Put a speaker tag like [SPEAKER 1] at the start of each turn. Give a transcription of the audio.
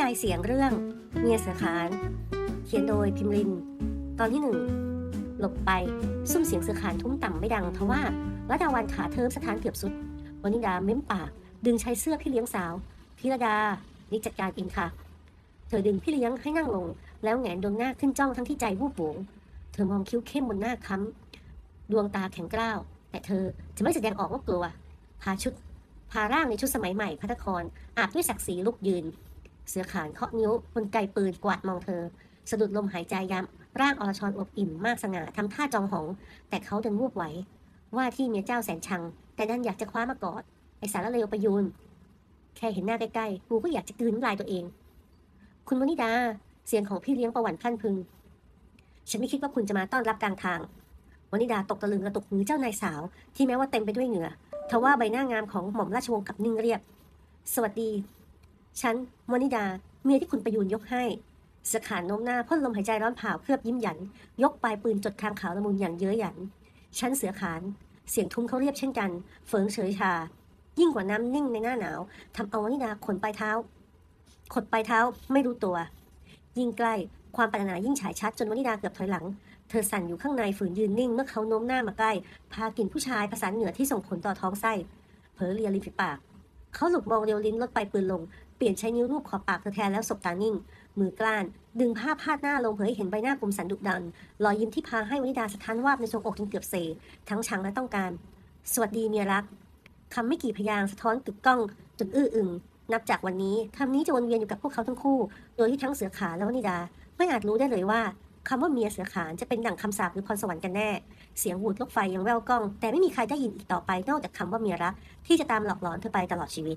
[SPEAKER 1] ยายเสียงเรื่องเมียเสือขาน เขียนโดยพิมริน ตอนที่หนึ่งหลบไปซุ้มเสียงเสือขานทุ้มต่ำไม่ดังทว่ารัดาวันขาเทิมสถานเกือบสุดวนิดาเม้มปาก ดึงใช้เสื้อพี่เลี้ยงสาวพิรดานี่จัดการเองค่ะ เธอดึงพี่เลี้ยงให้นั่งลง แล้วแงนดวงหน้าขึ้นจ้องทั้งที่ใจวูบหวงเธอมองคิ้วเข้มบนหน้าค้ำดวงตาแข็งกร้าวแต่เธอจะไม่แสดงออกว่ากลัวพาชุดพาร่างในชุดสมัยใหม่พัทครอาบด้วยศักดิ์ศรีลุกยืน เสือขานเคาะนิ้วบนไกปืนกวาดมองเธอ สะดุดลมหายใจย้ำร่างอรชรอบอิ่มมากสง่าทำท่าจองหอง แต่เขาเดินวูบไหว ว่าที่เมียเจ้าแสนชัง แต่ดันอยากจะคว้ามากอดไอสารเลวประยูนแค่เห็นหน้าใกล้ๆกูก็อยากจะกืนน้ำลายตัวเอง คุณวนิดาเสียงของพี่เลี้ยงประวันพลันพึง ฉันไม่คิดว่าคุณจะมาต้อนรับกลางทางวนิดาตกตะลึงกระตุกมือเจ้านายสาว ที่แม้ว่าเต็มไปด้วยเหงื่อทว่าใบหน้างามของหม่อมราชวงศ์กับนิ่งเรียบ สวัสดี ฉันวนิดา เมียที่คุณประยูนยกให้สขานโน้มหน้าพ่นลมหายใจร้อนเผาเคลือบยิ้มหยัน ยกปลายปืนจดคางขาวละมุนอย่างเย้ยหยัน ฉันเสือขาน เสียงทุ้มเขาเรียบเช่นกัน เฟิงเฉยชา ยิ่งกว่าน้ำนิ่งในหน้าหนาวทำเอาวนิดาขนปลายเท้า ขดปลายเท้าไม่รู้ตัว ยิ่งใกล้ความปรารถนายิ่งฉายชัดจนวนิดาเกือบถอยหลัง เธอสั่นอยู่ข้างในฝืนยืนนิ่ง เมื่อเขาโน้มหน้ามาใกล้ พากินผู้ชายประสานเหนือที่ส่งผลต่อท้องไส้ เผลอเลียริมฝีปาก เขาหลุดมองเรียวลิ้นลดไปปืนลง เปลี่ยนใช้นิ้วรูปขอบปากเธอแทนแล้วสบตานิ่ง มือกล้าน ดึงผ้าพาดหน้าลงเผยให้เห็นใบหน้ากลมสันดุดัน รอยยิ้มที่พาให้วนิดาสะท้านวาบในทรวงอกจนเกือบเซ ทั้งชังและต้องการ สวัสดีเมียรักคำไม่กี่พยางสะท้อนกึกก้องจนอื้ออึง นับจากวันนี้คำนี้จะวนเวียนอยู่กับพวกเขาทั้งคู่ โดยที่ทั้งเสือขาและวนิดา ไม่อาจรู้ได้เลยว่าคำว่าเมียเสือขานจะเป็นดั่งคำสาปหรือพรสวรรค์กันแน่ เสียงหวูดลูกไฟยังแว่วกล้อง แต่ไม่มีใครได้ยินอีกต่อไปนอกจากคำว่าเมียรักที่จะตามหลอกหลอนเธอไปตลอดชีวิต